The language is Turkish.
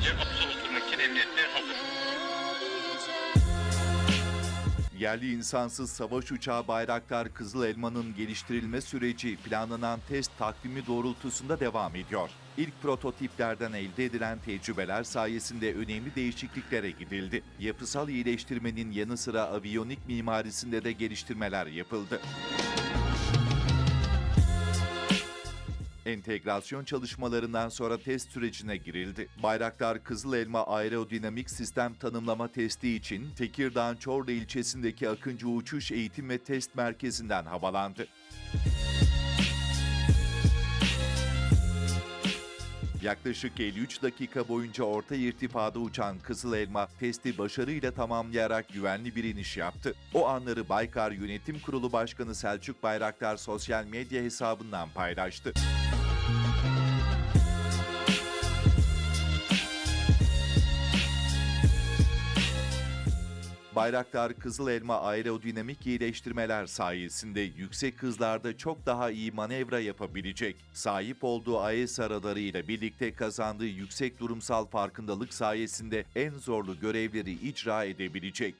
Oturmak için emniyette hazır. Yerli insansız savaş uçağı Bayraktar Kızıl Elma'nın geliştirilme süreci planlanan test takvimi doğrultusunda devam ediyor. İlk prototiplerden elde edilen tecrübeler sayesinde önemli değişikliklere gidildi. Yapısal iyileştirmenin yanı sıra aviyonik mimarisinde de geliştirmeler yapıldı. Entegrasyon çalışmalarından sonra test sürecine girildi. Bayraktar Kızıl Elma Aerodinamik Sistem Tanımlama Testi için Tekirdağ Çorlu ilçesindeki Akıncı Uçuş Eğitim ve Test Merkezi'nden havalandı. Yaklaşık 53 dakika boyunca orta irtifada uçan Kızıl Elma testi başarıyla tamamlayarak güvenli bir iniş yaptı. O anları Baykar Yönetim Kurulu Başkanı Selçuk Bayraktar sosyal medya hesabından paylaştı. Bayraktar Kızıl Elma aerodinamik iyileştirmeler sayesinde yüksek hızlarda çok daha iyi manevra yapabilecek. Sahip olduğu AES araları ile birlikte kazandığı yüksek durumsal farkındalık sayesinde en zorlu görevleri icra edebilecek.